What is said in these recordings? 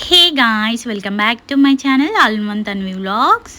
Hey guys welcome back to my channel ఆల్మన్ Tanvi vlogs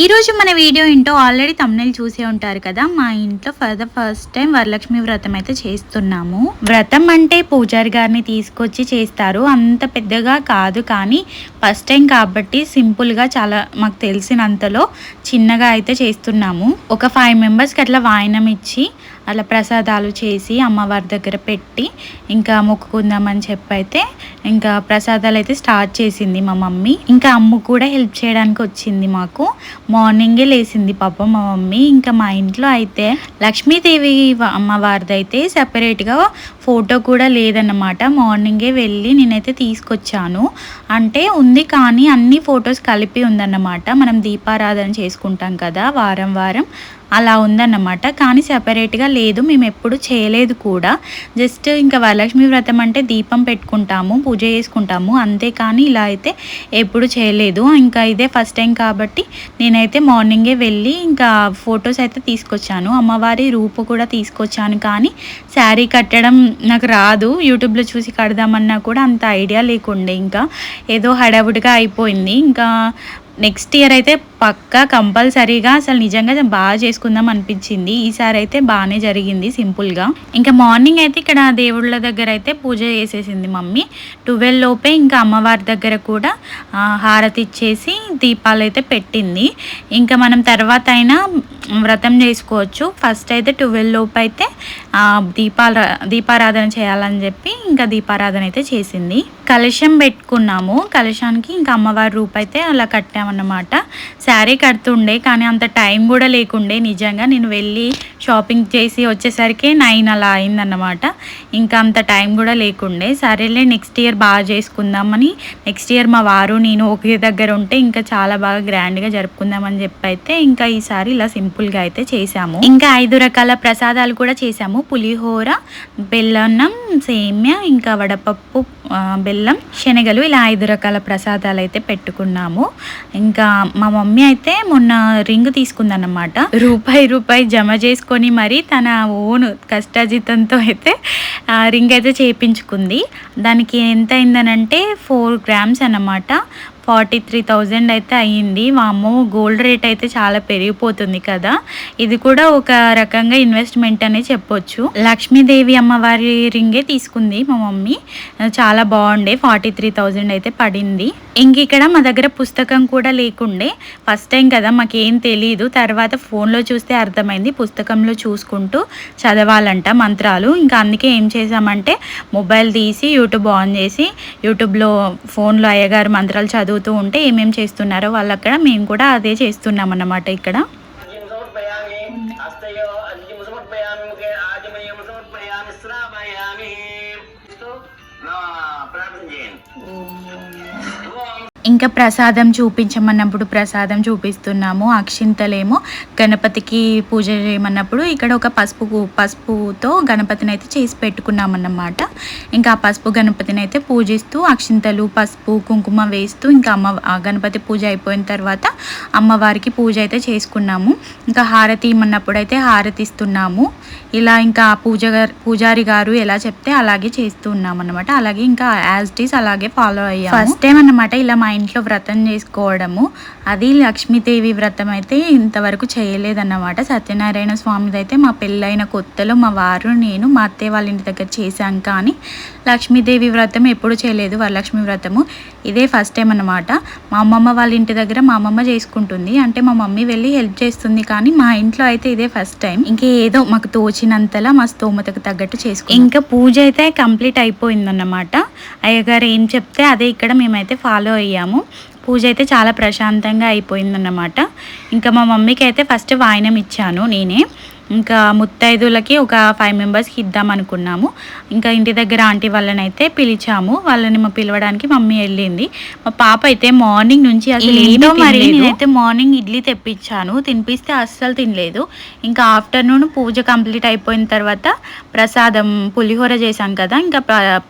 ఈరోజు మన video ఏంటో ఆల్రెడీ తమ్నెల్ చూసే ఉంటారు కదా మా ఇంట్లో for the first time Varalakshmi Vratam అయితే చేస్తున్నాము. వ్రతం అంటే పూజారి గారిని తీసుకొచ్చి చేస్తారు. అంత పెద్దగా కాదు కానీ ఫస్ట్ టైం కాబట్టి సింపుల్గా చాలా మాకు తెలిసినంతలో చిన్నగా అయితే చేస్తున్నాము. ఒక ఫైవ్ మెంబర్స్కి అట్లా వాయనం ఇచ్చి అలా ప్రసాదాలు చేసి అమ్మవారి దగ్గర పెట్టి ఇంకా మొక్కుకుందామని చెప్పి అయితే ఇంకా ప్రసాదాలు అయితే స్టార్ట్ చేసింది మా మమ్మీ. ఇంకా అమ్ము కూడా హెల్ప్ చేయడానికి వచ్చింది మాకు. మార్నింగే లేసింది పాప మా మమ్మీ. ఇంకా మా ఇంట్లో అయితే లక్ష్మీదేవి అమ్మవారిది అయితే సపరేట్గా ఫోటో కూడా లేదన్నమాట. మార్నింగే వెళ్ళి నేనైతే తీసుకొచ్చాను. అంటే ఉంది కానీ అన్ని ఫొటోస్ కలిపి ఉందన్నమాట. మనం దీపారాధన చేసుకుంటాం కదా వారం వారం అలా ఉందన్నమాట. కానీ సెపరేట్గా లేదు మేము ఎప్పుడు చేయలేదు కూడా. జస్ట్ ఇంకా వరలక్ష్మి వ్రతం అంటే దీపం పెట్టుకుంటాము పూజ చేసుకుంటాము. అంతే కానీ ఇలా అయితే ఎప్పుడు చేయలేదు. ఇంకా ఇదే ఫస్ట్ టైం కాబట్టి నేనైతే మార్నింగే వెళ్ళి ఇంకా ఫొటోస్ అయితే తీసుకొచ్చాను. అమ్మవారి రూపు కూడా తీసుకొచ్చాను. కానీ శారీ కట్టడం నాకు రాదు. యూట్యూబ్లో చూసి కడదామన్నా కూడా అంత ఐడియా లేకుండే. ఇంకా ఏదో హడావుడిగా అయిపోయింది. ఇంకా నెక్స్ట్ ఇయర్ అయితే పక్కా కంపల్సరీగా అసలు నిజంగా బాగా చేసుకుందాం అనిపించింది. ఈసారి అయితే బాగానే జరిగింది సింపుల్గా ఇంకా మార్నింగ్ అయితే ఇక్కడ దేవుళ్ళ దగ్గర అయితే పూజ చేసేసింది మమ్మీ. ట్వెల్వ్ లోపే ఇంకా అమ్మవారి దగ్గర కూడా హారతి ఇచ్చేసి దీపాలు అయితే పెట్టింది. ఇంకా మనం తర్వాత అయినా వ్రతం చేసుకోవచ్చు. ఫస్ట్ అయితే ట్వెల్వ్ లోపు అయితే దీపాల దీపారాధన చేయాలని చెప్పి ఇంకా దీపారాధన అయితే చేసింది. కలశం పెట్టుకున్నాము. కలశానికి ఇంకా అమ్మవారి రూపు అయితే అలా కట్టామన్నమాట. శారీ కడుతుండే కానీ అంత టైం కూడా లేకుండే. నిజంగా నేను వెళ్ళి షాపింగ్ చేసి వచ్చేసరికి నైన్ అలా అయిందన్నమాట. ఇంకా అంత టైం కూడా లేకుండే. సరేలే నెక్స్ట్ ఇయర్ బాగా చేసుకుందామని నెక్స్ట్ ఇయర్ మా వారు నేను ఒకే దగ్గర ఉంటే ఇంకా చాలా బాగా గ్రాండ్గా జరుపుకుందామని చెప్పి అయితే ఇంకా ఈసారి ఇలా సింపుల్గా అయితే చేసాము ఇంకా ఐదు రకాల ప్రసాదాలు కూడా చేసాము పులిహోర బెల్లన్నం సేమ్య ఇంకా వడపప్పు బెల్లం శనగలు ఇలా ఐదు రకాల ప్రసాదాలు అయితే పెట్టుకున్నాము. ఇంకా మా మమ్మీ అయితే మొన్న రింగ్ తీసుకుందన్నమాట. రూపాయి రూపాయి జమ చేసుకొని మరి తన ఓన్ కష్టాజితంతో అయితే ఆ రింగ్ అయితే చేయించుకుంది దానికి ఎంత అయిందనంటే ఫోర్ గ్రామ్స్ అన్నమాట. ఫార్టీ త్రీ థౌజండ్ అయితే అయ్యింది. వామ్మో గోల్డ్ రేట్ అయితే చాలా పెరిగిపోతుంది కదా. ఇది కూడా ఒక రకంగా ఇన్వెస్ట్మెంట్ అనే చెప్పొచ్చు. లక్ష్మీదేవి అమ్మవారి రింగే తీసుకుంది మా మమ్మీ. చాలా బాగుండే ఫార్టీ త్రీ థౌజండ్ అయితే పడింది. ఇంక ఇక్కడ మా దగ్గర పుస్తకం కూడా లేకుండే. ఫస్ట్ టైం కదా మాకేం తెలియదు తర్వాత ఫోన్లో చూస్తే అర్థమైంది పుస్తకంలో చూసుకుంటూ చదవాలంట మంత్రాలు. ఇంకా అందుకే ఏం చేసామంటే మొబైల్ తీసి యూట్యూబ్ ఆన్ చేసి యూట్యూబ్లో ఫోన్లో అయ్యగారు మంత్రాలు చదువు అడుగుతూ ఉంటే ఏమేమి చేస్తున్నారో వాళ్ళు అక్కడ మేము కూడా అదే చేస్తున్నాం అన్నమాట ఇక్కడ. ప్రార్థన చేయండి ఇంకా ప్రసాదం చూపించమన్నప్పుడు ప్రసాదం చూపిస్తున్నాము అక్షింతలేమో. గణపతికి పూజ చేయమన్నప్పుడు ఇక్కడ ఒక పసుపు పసుపుతో గణపతిని అయితే చేసి పెట్టుకున్నామన్నమాట. ఇంకా ఆ పసుపు గణపతిని అయితే పూజిస్తూ అక్షింతలు పసుపు కుంకుమ వేస్తూ ఇంకా అమ్మ గణపతి పూజ అయిపోయిన తర్వాత అమ్మవారికి పూజ అయితే చేసుకున్నాము. ఇంకా హారతి ఇమ్మన్నప్పుడు అయితే హారతి ఇస్తున్నాము ఇలా ఇంకా ఆ పూజ గారు పూజారి గారు ఎలా చెప్తే అలాగే చేస్తూ ఉన్నాం అనమాట అలాగే ఇంకా యాజ్ ఇట్ ఈస్ అలాగే ఫాలో అయ్యాము. ఫస్ట్ టైం అన్నమాట ఇలా మా ఇంట్లో వ్రతం చేసుకోవడము. అది లక్ష్మీదేవి వ్రతం అయితే ఇంతవరకు చేయలేదన్నమాట. సత్యనారాయణ స్వామిది అయితే మా పెళ్ళైన కొత్తలో మా వారు నేను మా అత్తయ్య వాళ్ళ ఇంటి దగ్గర చేశాం కానీ లక్ష్మీదేవి వ్రతం ఎప్పుడు చేయలేదు వరలక్ష్మి వ్రతము. ఇదే ఫస్ట్ టైం అన్నమాట. మా అమ్మమ్మ వాళ్ళ ఇంటి దగ్గర మా అమ్మమ్మ చేసుకుంటుంది. అంటే మా మమ్మీ వెళ్ళి హెల్ప్ చేస్తుంది కానీ మా ఇంట్లో అయితే ఇదే ఫస్ట్ టైం ఇంకా ఏదో మాకు తోచినంతలా మా స్తోమతకు తగ్గట్టు చేసుకుంటాం ఇంకా పూజ అయితే కంప్లీట్ అయిపోయిందన్నమాట. అయ్యగారు ఏం చెప్తే అదే ఇక్కడ మేమైతే ఫాలో అయ్యాము. పూజ అయితే చాలా ప్రశాంతంగా అయిపోయిందన్నమాట. ఇంకా మా మమ్మీకి అయితే ఫస్ట్ వాయనం ఇచ్చాను నేనే. ఇంకా ముత్తైదులకి ఒక ఫైవ్ మెంబర్స్కి ఇద్దాం అనుకున్నాము. ఇంకా ఇంటి దగ్గర ఆంటీ వాళ్ళని అయితే పిలిచాము. వాళ్ళని మా పిలవడానికి మమ్మీ వెళ్ళింది. మా పాప అయితే మార్నింగ్ నుంచి అసలు ఏమీ మరి. నేనైతే మార్నింగ్ ఇడ్లీ తెప్పించాను. తినిపిస్తే అస్సలు తినలేదు. ఇంకా ఆఫ్టర్నూన్ పూజ కంప్లీట్ అయిపోయిన తర్వాత ప్రసాదం పులిహోర చేశాం కదా. ఇంకా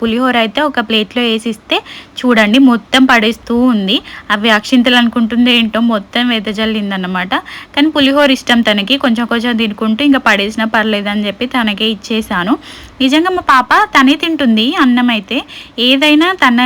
పులిహోర అయితే ఒక ప్లేట్లో వేసిస్తే చూడండి మొత్తం పడేస్తూ ఉంది. అవి అక్షింతలు అనుకుంటుంది ఏంటో మొత్తం వెదజల్లిందన్నమాట. కానీ పులిహోర ఇష్టం తనకి. కొంచెం కొంచెం తినుకుంటూ ఇంకా పడేసినా పర్లేదు అని చెప్పి తనకే ఇచ్చేసాను నిజంగా మా పాప తనే తింటుంది అన్నం అయితే ఏదైనా తన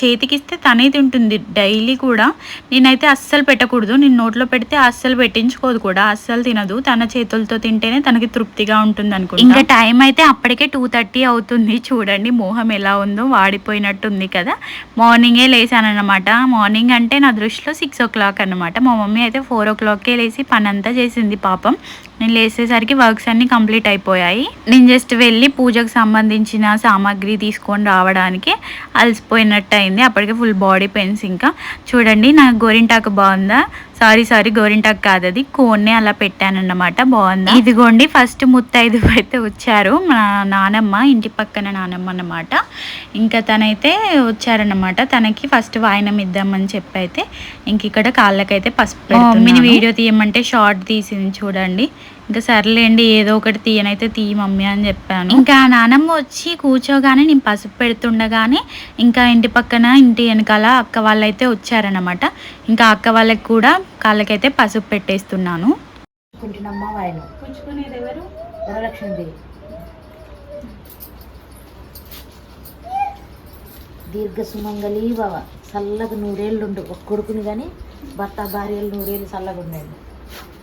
చేతికిస్తే తనే తింటుంది డైలీ కూడా. నేనైతే అస్సలు పెట్టకూడదు. నేను నోట్లో పెడితే అస్సలు పెట్టించుకోదు కూడా. అస్సలు తినదు. తన చేతులతో తింటేనే తనకి తృప్తిగా ఉంటుంది అనుకుంటా. ఇంకా టైం అయితే అప్పటికే టూ థర్టీ అవుతుంది. చూడండి మోహం ఎలా ఉందో వాడిపోయినట్టుంది కదా. మార్నింగే లేసానన్నమాట మార్నింగ్ అంటే నా దృష్టిలో సిక్స్ ఓ క్లాక్ అనమాట మా మమ్మీ అయితే ఫోర్ ఓ క్లాక్కే లేచి పని అంతా చేసింది పాపం. నేను లేసేసరికి వర్క్స్ అన్ని కంప్లీట్ అయిపోయాయి. నేను జస్ట్ వెళ్ళి పూజకు సంబంధించిన సామాగ్రి తీసుకొని రావడానికి అలసిపోయినట్టు అయింది అప్పటికే ఫుల్ బాడీ పెయిన్స్ ఇంకా. చూడండి నా గోరింటాకు బాగుందా? సారీ సారీ గోరింటాకు కాదు అది. కోన్నే అలా పెట్టానన్నమాట. బాగుందా? ఇదిగోండి ఫస్ట్ ముత్తైదు అయితే వచ్చారు. మా నానమ్మ ఇంటి పక్కన నానమ్మ అన్నమాట. ఇంకా తనైతే వచ్చారన్నమాట. తనకి ఫస్ట్ వాయనం ఇద్దామని చెప్పి అయితే ఇంక ఇక్కడ కాళ్ళకైతే పసుపు మమ్మీని వీడియో తీయమంటే షార్ట్ తీసింది చూడండి. ఇంకా సర్లేండి ఏదో ఒకటి తీయనైతే తీయ మమ్మీ అని చెప్పాను. ఇంకా నానమ్మ వచ్చి కూర్చోగానే నేను పసుపు పెడుతుండగానే ఇంకా ఇంటి పక్కన ఇంటి వెనకాల అక్క వాళ్ళైతే వచ్చారనమాట ఇంకా అక్క వాళ్ళకి కూడా కాళ్ళకైతే పసుపు పెట్టేస్తున్నాను. దీర్ఘ సుమంగళి బావ చల్లగా నూరేళ్ళు ఉండు ఒక కొడుకుని కానీ భర్త భార్యలు నూరేళ్ళు చల్లగా ఉండండి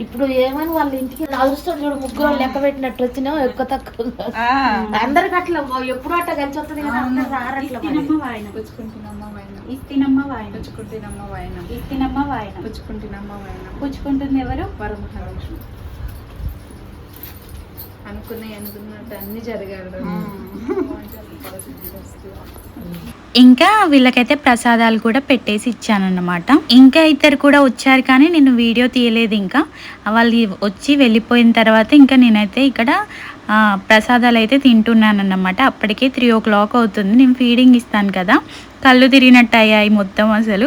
ఇప్పుడు ఏమని వాళ్ళ ఇంటికి అదృష్టం చూడు ముగ్గురు లెక్క పెట్టినట్టు వచ్చినా ఎక్కువ తక్కువ అందరికి అట్లా ఎప్పుడు అట్లా కలిసి వస్తుంది కదా అందరు రారు అట్లా మరి. ఇస్తినమ్మ వాయన. ఇస్తినమ్మ వాయన. ఇస్తినమ్మ వాయన. పుచ్చుకుంటుంది ఎవరు? వరమహాలక్ష్మి. అనుకున్నాయి అనుకున్నట్టు అన్ని జరగాలి ఇంకా వీళ్ళకైతే ప్రసాదాలు కూడా పెట్టేసి ఇచ్చానన్నమాట. ఇంకా ఇద్దరు కూడా వచ్చారు కానీ నేను వీడియో తీయలేదు ఇంకా. వాళ్ళు వచ్చి వెళ్ళిపోయిన తర్వాత ఇంకా నేనైతే ఇక్కడ ప్రసాదాలు అయితే తింటున్నాను అన్నమాట అప్పటికే త్రీ ఓ క్లాక్ అవుతుంది. నేను ఫీడింగ్ ఇస్తాను కదా. కళ్ళు తిరిగినట్టు అయ్యాయి మొత్తం అసలు.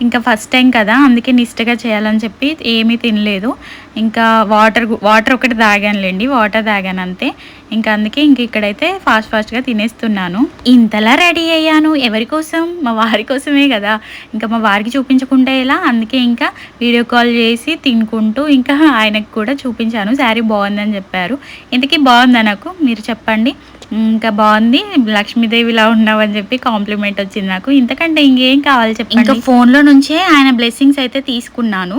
ఇంకా ఫస్ట్ టైం కదా. అందుకే నిష్టగా చేయాలని చెప్పి ఏమీ తినలేదు. ఇంకా వాటర్ వాటర్ ఒకటి తాగానులేండి. వాటర్ తాగాను అంతే. ఇంకా అందుకే ఇంక ఇక్కడైతే ఫాస్ట్ ఫాస్ట్గా తినేస్తున్నాను. ఇంతలా రెడీ అయ్యాను? ఎవరి కోసం? మా వారి కోసమే కదా. ఇంకా మా వారికి చూపించకుండా ఎలా? అందుకే ఇంకా వీడియో కాల్ చేసి తినుకుంటూ ఇంకా ఆయనకు కూడా చూపించాను. శారీ బాగుందని చెప్పారు. ఇంతకీ బాగుందా నాకు? మీరు చెప్పండి. ఇంకా బాగుంది. లక్ష్మీదేవిలా ఉన్నావని చెప్పి కాంప్లిమెంట్ వచ్చింది నాకు. ఇంతకంటే ఇంకేం కావాలి చెప్పండి? ఇంకా ఫోన్లో నుంచే ఆయన బ్లెస్సింగ్స్ అయితే తీసుకున్నాను.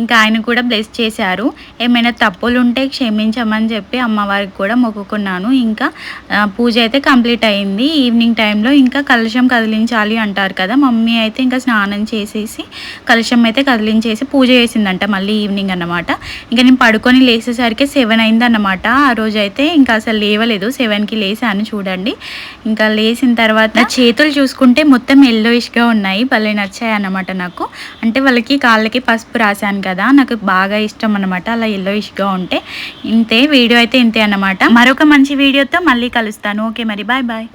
ఇంకా ఆయన కూడా బ్లెస్ చేశారు. ఏమైనా తప్పులు ఉంటే క్షమించమని చెప్పి అమ్మవారికి కూడా మొక్కుకున్నాను. ఇంకా పూజ అయితే కంప్లీట్ అయింది. ఈవినింగ్ టైంలో ఇంకా కలుషం కదిలించాలి అంటారు కదా. మమ్మీ అయితే ఇంకా స్నానం చేసేసి కలుషం అయితే కదిలించేసి పూజ చేసిందంట మళ్ళీ ఈవినింగ్ అన్నమాట. ఇంకా నేను పడుకొని లేచేసరికి సెవెన్ అయిందన్నమాట. ఆ రోజు అయితే ఇంకా అసలు లేవలేదు. సెవెన్కి లేసాను చూడండి. ఇంకా లేచిన తర్వాత నా చేతులు చూసుకుంటే మొత్తం ఎల్లోయిష్గా ఉన్నాయి. భలే నచ్చాయి అన్నమాట నాకు. అంటే వాళ్ళకి కాళ్ళకి పసుపు రాశాను కదా నాకు బాగా ఇష్టం అన్నమాట. అలా ఎల్లోయిష్గా ఉంటే ఇంతే వీడియో అయితే ఇంతే అన్నమాట. మరొక మంచి వీడియోతో మళ్ళీ కలుస్తాను. ఓకే మరి బాయ్ బాయ్